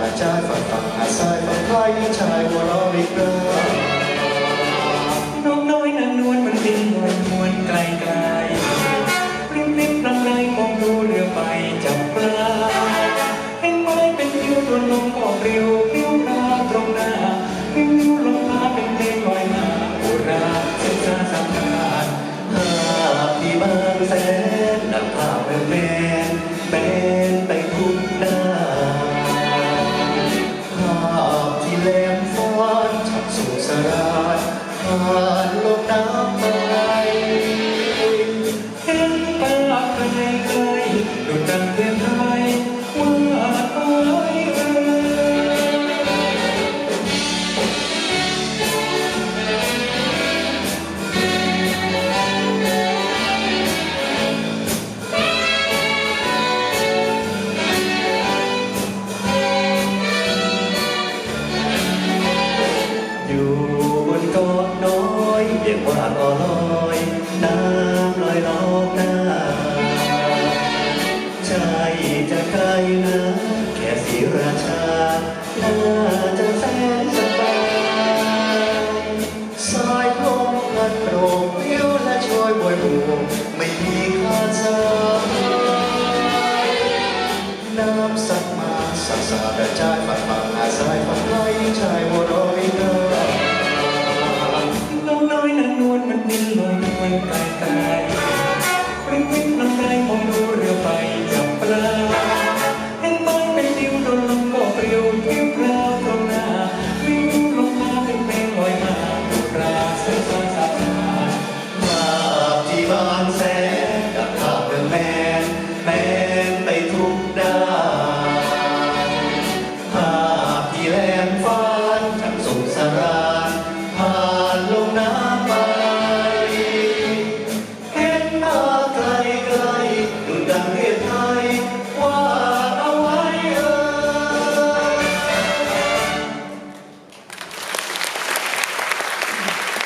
สาสาดกระจายฝั่งฝั่งหาดทรายฝั่งไกลชายหัวเราะไม่กล้านกน้อยนางนวลมันบินลอยนวลไกลไกลริมริมรำไรมองดูเรือไปจับปลาเห็นไม้เป็นยิ้วตัวลมก็ปลิวปลิวพาตรงหน้าริมริ้วลมพาเป็นเพลงลอยมาโบราณเส้นสาสังขารภาพที่บางแสนดังภาพแมนแมนา โปรกเลี้ยวและช่วยบวยบัวไม่มีค่าดสายน้ำสักมาสักสาดกระจายฝั่งฝั่งหาดทรายฝันไกลชายหัวร้อยเดินน้องน้อยนั้นนวลมันนิ่งลอยนวลไกลไกลริ เ